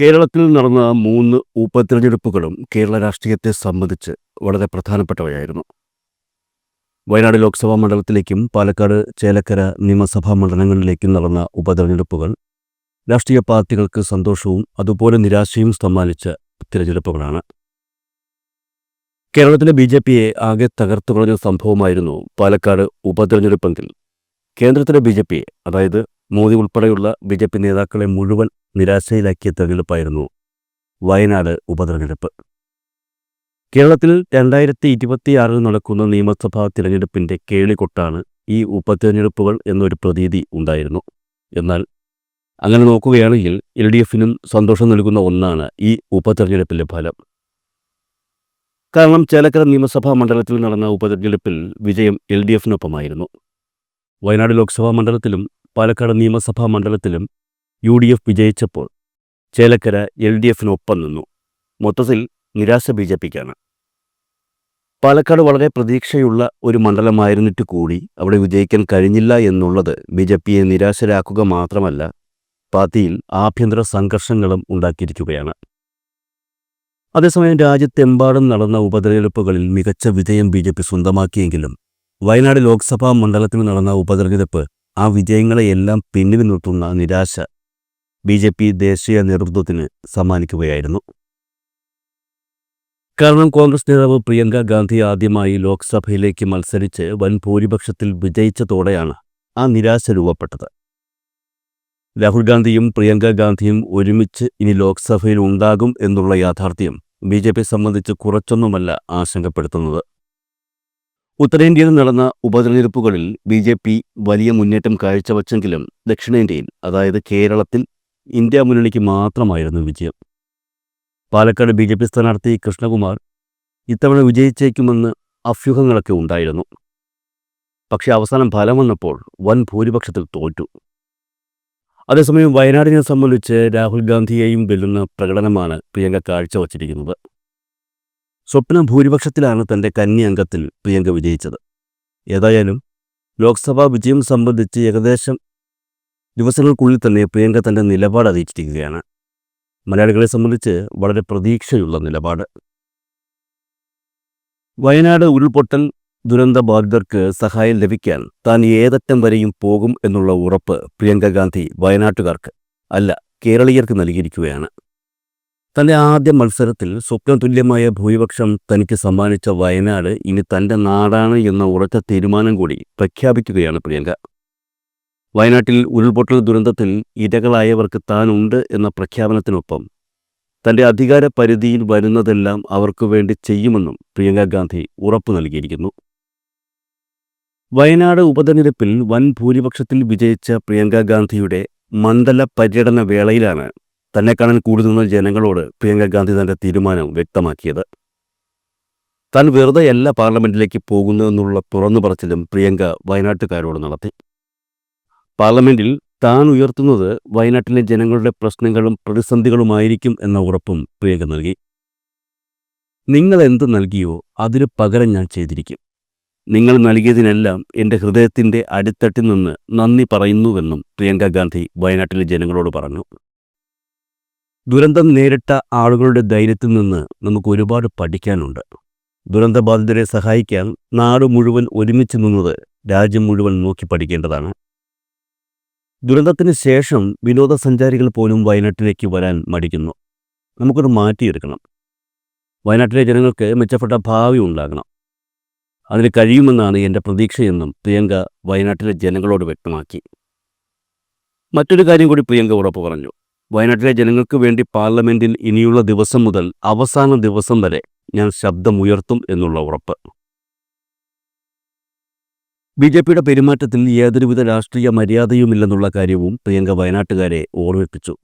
കേരളത്തിൽ നടന്ന മൂന്ന് ഉപതെരഞ്ഞെടുപ്പുകളും കേരള രാഷ്ട്രീയത്തെ സംബന്ധിച്ച് വളരെ പ്രധാനപ്പെട്ടവയായിരുന്നു. വയനാട് ലോക്സഭാ മണ്ഡലത്തിലേക്കും പാലക്കാട് ചേലക്കര നിയമസഭാ മണ്ഡലങ്ങളിലേക്കും നടന്ന ഉപതെരഞ്ഞെടുപ്പുകൾ രാഷ്ട്രീയ പാർട്ടികൾക്ക് സന്തോഷവും അതുപോലെ നിരാശയും സമ്മാനിച്ച തിരഞ്ഞെടുപ്പുകളാണ്. കേരളത്തിലെ ബി ജെ പിയെ ആകെ തകർത്തു കളഞ്ഞ സംഭവമായിരുന്നു പാലക്കാട് ഉപതെരഞ്ഞെടുപ്പെങ്കിൽ. കേന്ദ്രത്തിലെ ബി ജെ പിയെ അതായത് മോദി ഉൾപ്പെടെയുള്ള ബി ജെ പി നേതാക്കളെ മുഴുവൻ നിരാശയിലാക്കിയ തെരഞ്ഞെടുപ്പായിരുന്നു വയനാട് ഉപതെരഞ്ഞെടുപ്പ്. കേരളത്തിൽ രണ്ടായിരത്തി ഇരുപത്തിയാറിൽ നടക്കുന്ന നിയമസഭാ തിരഞ്ഞെടുപ്പിന്റെ കേളികൊട്ടാണ് ഈ ഉപതെരഞ്ഞെടുപ്പുകൾ എന്നൊരു പ്രതീതി ഉണ്ടായിരുന്നു. എന്നാൽ അങ്ങനെ നോക്കുകയാണെങ്കിൽ എൽ ഡി എഫിനും സന്തോഷം നൽകുന്ന ഒന്നാണ് ഈ ഉപതെരഞ്ഞെടുപ്പിലെ ഫലം. കാരണം ചേലക്കര നിയമസഭാ മണ്ഡലത്തിൽ നടന്ന ഉപതെരഞ്ഞെടുപ്പിൽ വിജയം എൽ ഡി എഫിനൊപ്പമായിരുന്നു. വയനാട് ലോക്സഭാ മണ്ഡലത്തിലും പാലക്കാട് നിയമസഭാ മണ്ഡലത്തിലും യു ഡി എഫ് വിജയിച്ചപ്പോൾ ചേലക്കര എൽ ഡി എഫിനൊപ്പം നിന്നു. മൊത്തത്തിൽ നിരാശ ബി ജെ പിക്കാണ്. പാലക്കാട് വളരെ പ്രതീക്ഷയുള്ള ഒരു മണ്ഡലമായിരുന്നിട്ട് കൂടി അവിടെ വിജയിക്കാൻ കഴിഞ്ഞില്ല എന്നുള്ളത് ബി ജെ പിയെ നിരാശരാക്കുക മാത്രമല്ല പാർട്ടിയിൽ ആഭ്യന്തര സംഘർഷങ്ങളും ഉണ്ടാക്കിയിരിക്കുകയാണ്. അതേസമയം രാജ്യത്തെമ്പാടും നടന്ന ഉപതെരഞ്ഞെടുപ്പുകളിൽ മികച്ച വിജയം ബി ജെ പി സ്വന്തമാക്കിയെങ്കിലും വയനാട് ലോക്സഭാ മണ്ഡലത്തിൽ നടന്ന ഉപതെരഞ്ഞെടുപ്പ് ആ വിജയങ്ങളെയെല്ലാം പിന്നിൽ നിർത്തുന്ന നിരാശ ബി ജെ പി ദേശീയ നേതൃത്വത്തിന് സമ്മാനിക്കുകയായിരുന്നു. കാരണം കോൺഗ്രസ് നേതാവ് പ്രിയങ്ക ഗാന്ധി ആദ്യമായി ലോക്സഭയിലേക്ക് മത്സരിച്ച് വൻ ഭൂരിപക്ഷത്തിൽ വിജയിച്ചതോടെയാണ് ആ നിരാശ രൂപപ്പെട്ടത്. രാഹുൽ ഗാന്ധിയും പ്രിയങ്ക ഗാന്ധിയും ഒരുമിച്ച് ഇനി ലോക്സഭയിൽ ഉണ്ടാകും എന്നുള്ള യാഥാർത്ഥ്യം ബി ജെ പി സംബന്ധിച്ച് കുറച്ചൊന്നുമല്ല ആശങ്കപ്പെടുത്തുന്നത്. ഉത്തരേന്ത്യയിൽ നടന്ന ഉപതെരഞ്ഞെടുപ്പുകളിൽ ബി ജെ പി വലിയ മുന്നേറ്റം കാഴ്ചവെച്ചെങ്കിലും ദക്ഷിണേന്ത്യയിൽ അതായത് കേരളത്തിൽ ഇന്ത്യ മുന്നണിക്ക് മാത്രമായിരുന്നു വിജയം. പാലക്കാട് ബി ജെ പി സ്ഥാനാർത്ഥി കൃഷ്ണകുമാർ ഇത്തവണ വിജയിച്ചേക്കുമെന്ന് അഭ്യൂഹങ്ങളൊക്കെ ഉണ്ടായിരുന്നു. പക്ഷേ അവസാനം ഫലം വന്നപ്പോൾ വൻ ഭൂരിപക്ഷത്തിൽ തോറ്റു. അതേസമയം വയനാടിനെ സംബന്ധിച്ച് രാഹുൽ ഗാന്ധിയെയും വെല്ലുന്ന പ്രകടനമാണ് പ്രിയങ്ക കാഴ്ചവച്ചിരിക്കുന്നത്. സ്വപ്ന ഭൂരിപക്ഷത്തിലാണ് തന്റെ കന്നി അംഗത്തിൽ പ്രിയങ്ക വിജയിച്ചത്. ഏതായാലും ലോക്സഭാ വിജയം സംബന്ധിച്ച് ഏകദേശം ദിവസങ്ങൾക്കുള്ളിൽ തന്നെ പ്രിയങ്ക തന്റെ നിലപാട് അറിയിച്ചിരിക്കുകയാണ്. മലയാളികളെ സംബന്ധിച്ച് വളരെ പ്രതീക്ഷയുള്ള നിലപാട്. വയനാട് ഉരുൾപൊട്ടൽ ദുരന്ത ബാധിതർക്ക് സഹായം ലഭിക്കാൻ താൻ ഏതറ്റം വരെയും പോകും എന്നുള്ള ഉറപ്പ് പ്രിയങ്ക ഗാന്ധി വയനാട്ടുകാർക്ക് അല്ല കേരളീയർക്ക് നൽകിയിരിക്കുകയാണ്. തന്റെ ആദ്യ മത്സരത്തിൽ സ്വപ്ന തുല്യമായ ഭൂരിപക്ഷം തനിക്ക് സമ്മാനിച്ച വയനാട് ഇനി തന്റെ നാടാണ് എന്ന ഉറച്ച തീരുമാനം കൂടി പ്രഖ്യാപിക്കുകയാണ് പ്രിയങ്ക. വയനാട്ടിൽ ഉരുൾപൊട്ടൽ ദുരന്തത്തിൽ ഇരകളായവർക്ക് താനുണ്ട് എന്ന പ്രഖ്യാപനത്തിനൊപ്പം തന്റെ അധികാര പരിധിയിൽ വരുന്നതെല്ലാം അവർക്കു വേണ്ടി ചെയ്യുമെന്നും പ്രിയങ്ക ഗാന്ധി ഉറപ്പു നൽകിയിരിക്കുന്നു. വയനാട് ഉപതെരഞ്ഞെടുപ്പിൽ വൻ ഭൂരിപക്ഷത്തിൽ വിജയിച്ച പ്രിയങ്ക ഗാന്ധിയുടെ മണ്ഡല പര്യടന വേളയിലാണ് തന്നെ കാണാൻ കൂടുതുന്ന ജനങ്ങളോട് പ്രിയങ്ക ഗാന്ധി തന്റെ തീരുമാനം വ്യക്തമാക്കിയത്. താൻ വെറുതെയല്ല പാർലമെന്റിലേക്ക് പോകുന്നതെന്നുള്ള തുറന്നു പറച്ചിലും പ്രിയങ്ക വയനാട്ടുകാരോട് നടത്തി. പാർലമെന്റിൽ താൻ ഉയർത്തുന്നത് വയനാട്ടിലെ ജനങ്ങളുടെ പ്രശ്നങ്ങളും പ്രതിസന്ധികളുമായിരിക്കും എന്ന ഉറപ്പും പ്രിയങ്ക നൽകി. നിങ്ങൾ എന്ത് നൽകിയോ അതിന് പകരം ഞാൻ ചെയ്തിരിക്കും. നിങ്ങൾ നൽകിയതിനെല്ലാം എന്റെ ഹൃദയത്തിന്റെ അടിത്തട്ടിൽ നിന്ന് നന്ദി പറയുന്നുവെന്നും പ്രിയങ്ക ഗാന്ധി വയനാട്ടിലെ ജനങ്ങളോട് പറഞ്ഞു. ദുരന്തം നേരിട്ട ആളുകളുടെ ധൈര്യത്തിൽ നിന്ന് നമുക്ക് ഒരുപാട് പഠിക്കാനുണ്ട്. ദുരന്തബാധിതരെ സഹായിക്കാൻ നാട് മുഴുവൻ ഒരുമിച്ച് നിന്നത് രാജ്യം മുഴുവൻ നോക്കി പഠിക്കേണ്ടതാണ്. ദുരന്തത്തിന് ശേഷം വിനോദസഞ്ചാരികൾ പോലും വയനാട്ടിലേക്ക് വരാൻ മടിക്കുന്നു. നമുക്കത് മാറ്റിയെടുക്കണം. വയനാട്ടിലെ ജനങ്ങൾക്ക് മെച്ചപ്പെട്ട ഭാവി ഉണ്ടാകണം. അതിന് കഴിയുമെന്നാണ് എന്റെ പ്രതീക്ഷയെന്നും പ്രിയങ്ക വയനാട്ടിലെ ജനങ്ങളോട് വ്യക്തമാക്കി. മറ്റൊരു കാര്യം കൂടി പ്രിയങ്ക ഉറപ്പ് പറഞ്ഞു. വയനാട്ടിലെ ജനങ്ങൾക്ക് വേണ്ടി പാർലമെന്റിൽ ഇനിയുള്ള ദിവസം മുതൽ അവസാന ദിവസം വരെ ഞാൻ ശബ്ദമുയർത്തും എന്നുള്ള ഉറപ്പ്. ബി ജെ പിയുടെ പെരുമാറ്റത്തിൽ യാതൊരുവിധ രാഷ്ട്രീയ മര്യാദയുമില്ലെന്നുള്ള കാര്യവും പ്രിയങ്ക വയനാട്ടുകാരെ ഓർമ്മിപ്പിച്ചു.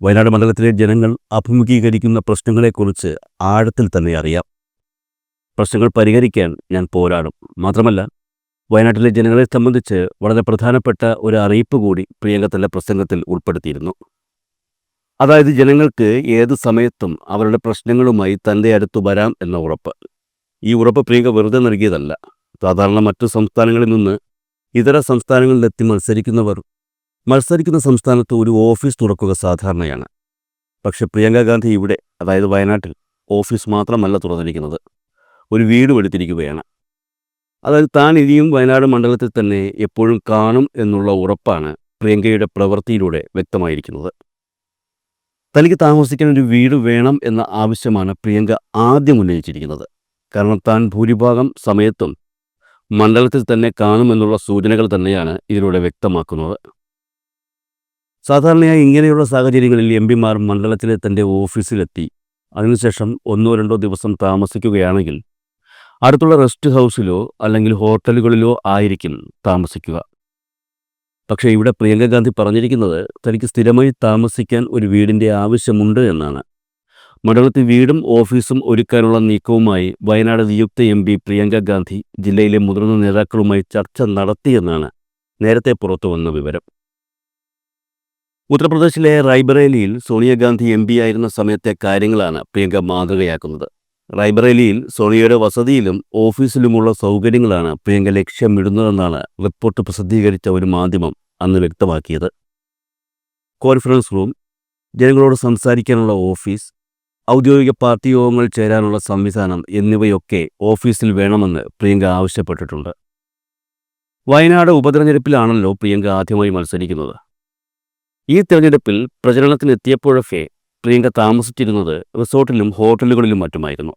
വയനാട് മണ്ഡലത്തിലെ ജനങ്ങൾ അഭിമുഖീകരിക്കുന്ന പ്രശ്നങ്ങളെക്കുറിച്ച് ആഴത്തിൽ തന്നെ അറിയാം. പ്രശ്നങ്ങൾ പരിഹരിക്കാൻ ഞാൻ പോരാടും. മാത്രമല്ല വയനാട്ടിലെ ജനങ്ങളെ സംബന്ധിച്ച് വളരെ പ്രധാനപ്പെട്ട ഒരു അറിയിപ്പ് കൂടി പ്രിയങ്ക തന്റെ പ്രസംഗത്തിൽ ഉൾപ്പെടുത്തിയിരുന്നു. അതായത് ജനങ്ങൾക്ക് ഏത് സമയത്തും അവരുടെ പ്രശ്നങ്ങളുമായി തന്റെ അടുത്ത് വരാം എന്ന ഉറപ്പ്. ഈ ഉറപ്പ് പ്രിയങ്ക വെറുതെ നൽകിയതല്ല. സാധാരണ മറ്റു സംസ്ഥാനങ്ങളിൽ നിന്ന് ഇതര സംസ്ഥാനങ്ങളിലെത്തി മത്സരിക്കുന്നവർ മത്സരിക്കുന്ന സംസ്ഥാനത്ത് ഒരു ഓഫീസ് തുറക്കുക സാധാരണയാണ്. പക്ഷെ പ്രിയങ്ക ഗാന്ധി ഇവിടെ അതായത് വയനാട്ടിൽ ഓഫീസ് മാത്രമല്ല തുറന്നിരിക്കുന്നത്. ഒരു വീട് എടുത്തിരിക്കുകയാണ്. അതായത് താൻ ഇനിയും വയനാട് മണ്ഡലത്തിൽ തന്നെ എപ്പോഴും കാണും എന്നുള്ള ഉറപ്പാണ് പ്രിയങ്കയുടെ പ്രവൃത്തിയിലൂടെ വ്യക്തമായിരിക്കുന്നത്. തനിക്ക് താമസിക്കാൻ ഒരു വീട് വേണം എന്ന ആവശ്യമാണ് പ്രിയങ്ക ആദ്യം ഉന്നയിച്ചിരിക്കുന്നത്. കാരണം താൻ ഭൂരിഭാഗം സമയത്തും മണ്ഡലത്തിൽ തന്നെ കാണുമെന്നുള്ള സൂചനകൾ തന്നെയാണ് ഇതിലൂടെ വ്യക്തമാക്കുന്നത്. സാധാരണയായി ഇങ്ങനെയുള്ള സാഹചര്യങ്ങളിൽ എം പിമാർ മണ്ഡലത്തിലെ തന്റെ ഓഫീസിലെത്തി. അതിനുശേഷം ഒന്നോ രണ്ടോ ദിവസം താമസിക്കുകയാണെങ്കിൽ അടുത്തുള്ള റെസ്റ്റ് ഹൗസിലോ അല്ലെങ്കിൽ ഹോട്ടലുകളിലോ ആയിരിക്കും താമസിക്കുക. പക്ഷേ ഇവിടെ പ്രിയങ്ക ഗാന്ധി പറഞ്ഞിരിക്കുന്നത് തനിക്ക് സ്ഥിരമായി താമസിക്കാൻ ഒരു വീടിന്റെ ആവശ്യമുണ്ട് എന്നാണ്. മണ്ഡലത്തിൽ വീടും ഓഫീസും ഒരുക്കാനുള്ള നീക്കവുമായി വയനാട് നിയുക്ത എം പി പ്രിയങ്ക ഗാന്ധി ജില്ലയിലെ മുതിർന്ന നേതാക്കളുമായി ചർച്ച നടത്തിയെന്നാണ് നേരത്തെ പുറത്തുവന്ന വിവരം. ഉത്തർപ്രദേശിലെ റായ്ബറേലിയിൽ സോണിയാഗാന്ധി എം പി ആയിരുന്ന സമയത്തെ കാര്യങ്ങളാണ് പ്രിയങ്ക മാതൃകയാക്കുന്നത്. റായ്ബറേലിയിൽ സോണിയയുടെ വസതിയിലും ഓഫീസിലുമുള്ള സൗകര്യങ്ങളാണ് പ്രിയങ്ക ലക്ഷ്യമിടുന്നതെന്നാണ് റിപ്പോർട്ട് പ്രസിദ്ധീകരിച്ച ഒരു മാധ്യമം അന്ന് വ്യക്തമാക്കിയത്. കോൺഫറൻസ് റൂം ജനങ്ങളോട് സംസാരിക്കാനുള്ള ഓഫീസ് ഔദ്യോഗിക പാർട്ടി യോഗങ്ങൾ ചേരാനുള്ള സംവിധാനം എന്നിവയൊക്കെ ഓഫീസിൽ വേണമെന്ന് പ്രിയങ്ക ആവശ്യപ്പെട്ടിട്ടുണ്ട്. വയനാട് ഉപതെരഞ്ഞെടുപ്പിലാണല്ലോ പ്രിയങ്ക ആദ്യമായി മത്സരിക്കുന്നത്. ഈ തെരഞ്ഞെടുപ്പിൽ പ്രചരണത്തിനെത്തിയപ്പോഴൊക്കെ പ്രിയങ്ക താമസിച്ചിരുന്നത് റിസോർട്ടിലും ഹോട്ടലുകളിലും മറ്റുമായിരുന്നു.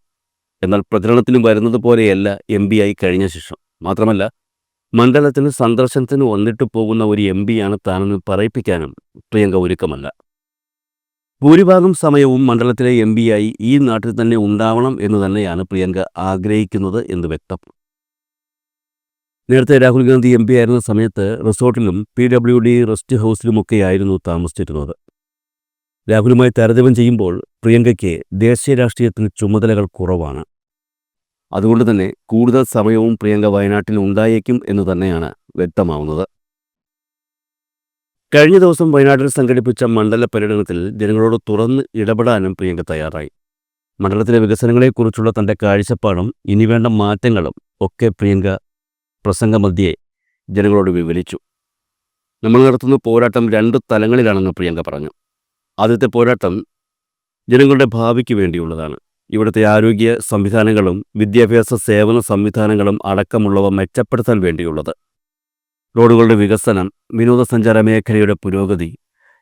എന്നാൽ പ്രചരണത്തിനും വരുന്നത് പോലെയല്ല എം പി ആയി കഴിഞ്ഞ ശേഷം. മാത്രമല്ല മണ്ഡലത്തിന് സന്ദർശനത്തിന് വന്നിട്ട് പോകുന്ന ഒരു എം പിയാണ് താനെന്ന് പറയിപ്പിക്കാനും പ്രിയങ്ക ഒരുക്കമല്ല. ഭൂരിഭാഗം സമയവും മണ്ഡലത്തിലെ എം ആയി ഈ നാട്ടിൽ തന്നെ ഉണ്ടാവണം എന്ന് തന്നെയാണ് പ്രിയങ്ക ആഗ്രഹിക്കുന്നത് എന്ന് വ്യക്തം. നേരത്തെ രാഹുൽ ഗാന്ധി എം പി ആയിരുന്ന സമയത്ത് റിസോർട്ടിലും പി ഡബ്ല്യു ഡി റെസ്റ്റ് ഹൗസിലുമൊക്കെയായിരുന്നു താമസിച്ചിരുന്നത്. രാഹുലുമായി താരതമ്യം ചെയ്യുമ്പോൾ പ്രിയങ്കയ്ക്ക് ദേശീയ രാഷ്ട്രീയത്തിന് ചുമതലകൾ കുറവാണ്. അതുകൊണ്ട് തന്നെ കൂടുതൽ സമയവും പ്രിയങ്ക വയനാട്ടിൽ ഉണ്ടായേക്കും എന്ന് തന്നെയാണ് വ്യക്തമാവുന്നത്. കഴിഞ്ഞ ദിവസം വയനാട്ടിൽ സംഘടിപ്പിച്ച മണ്ഡല പര്യടനത്തിൽ ജനങ്ങളോട് തുറന്ന് ഇടപെടാനും പ്രിയങ്ക തയ്യാറായി. മണ്ഡലത്തിലെ വികസനങ്ങളെക്കുറിച്ചുള്ള തന്റെ കാഴ്ചപ്പാടും ഇനി വേണ്ട മാറ്റങ്ങളും ഒക്കെ പ്രിയങ്ക പ്രസംഗമധ്യേ ജനങ്ങളോട് വിവരിച്ചു. നമ്മൾ നടത്തുന്ന പോരാട്ടം രണ്ട് തലങ്ങളിലാണെന്ന് പ്രിയങ്ക പറഞ്ഞു. ആദ്യത്തെ പോരാട്ടം ജനങ്ങളുടെ ഭാവിക്ക് വേണ്ടിയുള്ളതാണ്. ഇവിടുത്തെ ആരോഗ്യ സംവിധാനങ്ങളും വിദ്യാഭ്യാസ സേവന സംവിധാനങ്ങളും അടക്കമുള്ളവ മെച്ചപ്പെടുത്താൻ വേണ്ടിയുള്ളത്. റോഡുകളുടെ വികസനം വിനോദസഞ്ചാര മേഖലയുടെ പുരോഗതി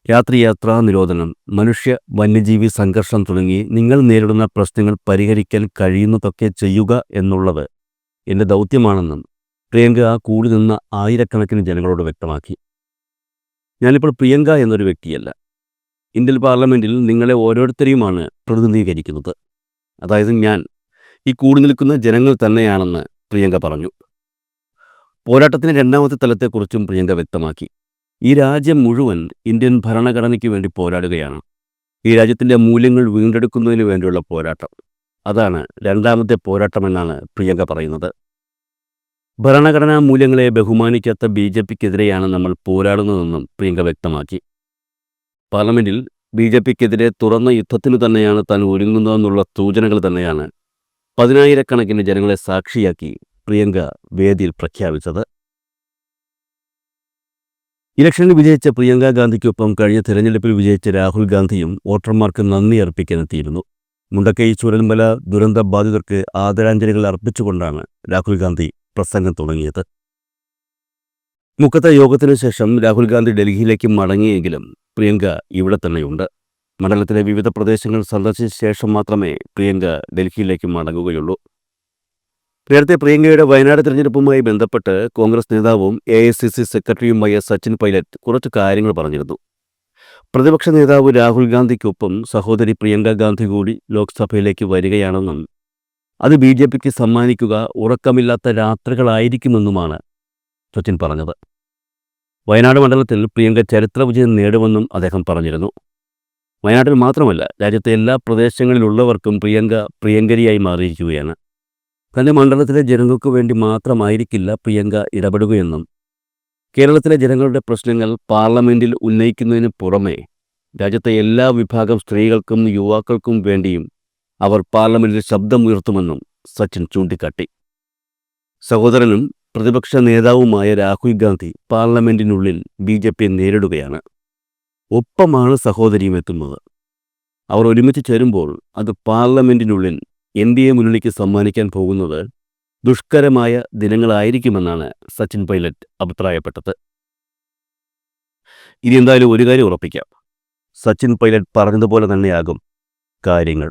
രാത്രിയാത്രാ നിരോധനം മനുഷ്യ വന്യജീവി സംഘർഷം തുടങ്ങി നിങ്ങൾ നേരിടുന്ന പ്രശ്നങ്ങൾ പരിഹരിക്കാൻ കഴിയുന്നതൊക്കെ ചെയ്യുക എന്നുള്ളത് എന്റെ ദൗത്യമാണെന്നും പ്രിയങ്ക ആ കൂടി നിന്ന ആയിരക്കണക്കിന് ജനങ്ങളോട് വ്യക്തമാക്കി. ഞാനിപ്പോൾ പ്രിയങ്ക എന്നൊരു വ്യക്തിയല്ല. ഇന്ത്യൻ പാർലമെന്റിൽ നിങ്ങളെ ഓരോരുത്തരെയുമാണ് പ്രതിനിധീകരിക്കുന്നത്. അതായത് ഞാൻ ഈ കൂടി നിൽക്കുന്ന ജനങ്ങൾ തന്നെയാണെന്ന് പ്രിയങ്ക പറഞ്ഞു. പോരാട്ടത്തിന് രണ്ടാമത്തെ തലത്തെക്കുറിച്ചും പ്രിയങ്ക വ്യക്തമാക്കി. ഈ രാജ്യം മുഴുവൻ ഇന്ത്യൻ ഭരണഘടനയ്ക്ക് വേണ്ടി പോരാടുകയാണ്. ഈ രാജ്യത്തിന്റെ മൂല്യങ്ങൾ വീണ്ടെടുക്കുന്നതിന് വേണ്ടിയുള്ള പോരാട്ടം. അതാണ് രണ്ടാമത്തെ പോരാട്ടം എന്നാണ് പ്രിയങ്ക പറയുന്നത്. ഭരണഘടനാ മൂല്യങ്ങളെ ബഹുമാനിക്കാത്ത ബി ജെ പിക്കെതിരെയാണ് നമ്മൾ പോരാടുന്നതെന്നും പ്രിയങ്ക വ്യക്തമാക്കി. പാർലമെന്റിൽ ബി ജെ പിക്കെതിരെ തുറന്ന യുദ്ധത്തിന് തന്നെയാണ് താൻ ഒരുങ്ങുന്നതെന്നുള്ള സൂചനകൾ തന്നെയാണ് പതിനായിരക്കണക്കിന് ജനങ്ങളെ സാക്ഷിയാക്കി പ്രിയങ്ക വേദിയിൽ പ്രഖ്യാപിച്ചത്. ഇലക്ഷനിൽ വിജയിച്ച പ്രിയങ്ക ഗാന്ധിക്കൊപ്പം കഴിഞ്ഞ തെരഞ്ഞെടുപ്പിൽ വിജയിച്ച രാഹുൽ ഗാന്ധിയും വോട്ടർമാർക്ക് നന്ദി അർപ്പിക്കാനെത്തിയിരുന്നു. മുണ്ടക്കൈ ചുരൽമല ദുരന്ത ബാധിതർക്ക് ആദരാഞ്ജലികൾ അർപ്പിച്ചുകൊണ്ടാണ് രാഹുൽ ഗാന്ധി പ്രസംഗം തുടങ്ങിയത്. മുക്കത്തെ യോഗത്തിനു ശേഷം രാഹുൽ ഗാന്ധി ഡൽഹിയിലേക്ക് മടങ്ങിയെങ്കിലും പ്രിയങ്ക ഇവിടെ തന്നെയുണ്ട്. മണ്ഡലത്തിലെ വിവിധ പ്രദേശങ്ങൾ സന്ദർശിച്ച ശേഷം മാത്രമേ പ്രിയങ്ക ഡൽഹിയിലേക്ക് മടങ്ങുകയുള്ളൂ. നേരത്തെ പ്രിയങ്കയുടെ വയനാട് തിരഞ്ഞെടുപ്പുമായി ബന്ധപ്പെട്ട് കോൺഗ്രസ് നേതാവും എ ഐ സി സി സെക്രട്ടറിയുമായ സച്ചിൻ പൈലറ്റ് കുറച്ച് കാര്യങ്ങൾ പറഞ്ഞിരുന്നു. പ്രതിപക്ഷ നേതാവ് രാഹുൽ ഗാന്ധിക്കൊപ്പം സഹോദരി പ്രിയങ്ക ഗാന്ധി കൂടി ലോക്സഭയിലേക്ക് വരികയാണെന്നും അത് ബി ജെ പിക്ക് സമ്മാനിക്കുക ഉറക്കമില്ലാത്ത രാത്രികളായിരിക്കുമെന്നുമാണ് സച്ചിൻ പറഞ്ഞത്. വയനാട് മണ്ഡലത്തിൽ പ്രിയങ്ക ചരിത്ര വിജയം നേടുമെന്നും അദ്ദേഹം പറഞ്ഞിരുന്നു. വയനാട്ടിൽ മാത്രമല്ല രാജ്യത്തെ എല്ലാ പ്രദേശങ്ങളിലുള്ളവർക്കും പ്രിയങ്ക പ്രിയങ്കരിയായി മാറിയിരിക്കുകയാണ്. തന്റെ മണ്ഡലത്തിലെ ജനങ്ങൾക്ക് വേണ്ടി മാത്രമായിരിക്കില്ല പ്രിയങ്ക ഇടപെടുകയെന്നും കേരളത്തിലെ ജനങ്ങളുടെ പ്രശ്നങ്ങൾ പാർലമെന്റിൽ ഉന്നയിക്കുന്നതിന് പുറമെ രാജ്യത്തെ എല്ലാ വിഭാഗം സ്ത്രീകൾക്കും യുവാക്കൾക്കും വേണ്ടിയും അവർ പാർലമെന്റിൽ ശബ്ദമുയർത്തുമെന്നും സച്ചിൻ ചൂണ്ടിക്കാട്ടി. സഹോദരനും പ്രതിപക്ഷ നേതാവുമായ രാഹുൽ ഗാന്ധി പാർലമെന്റിനുള്ളിൽ ബി ജെ പിയെ നേരിടുകയാണ്. ഒപ്പമാണ് സഹോദരിയും എത്തുന്നത്. അവർ ഒരുമിച്ച് ചേരുമ്പോൾ അത് പാർലമെന്റിനുള്ളിൽ എ മുന്നണിക്ക് സമ്മാനിക്കാൻ പോകുന്നത് ദുഷ്കരമായ ദിനങ്ങളായിരിക്കുമെന്നാണ് സച്ചിൻ പൈലറ്റ് അഭിപ്രായപ്പെട്ടത്. ഇനി എന്തായാലും ഒരു കാര്യം ഉറപ്പിക്കാം. സച്ചിൻ പൈലറ്റ് പറഞ്ഞതുപോലെ തന്നെയാകും കാര്യങ്ങൾ.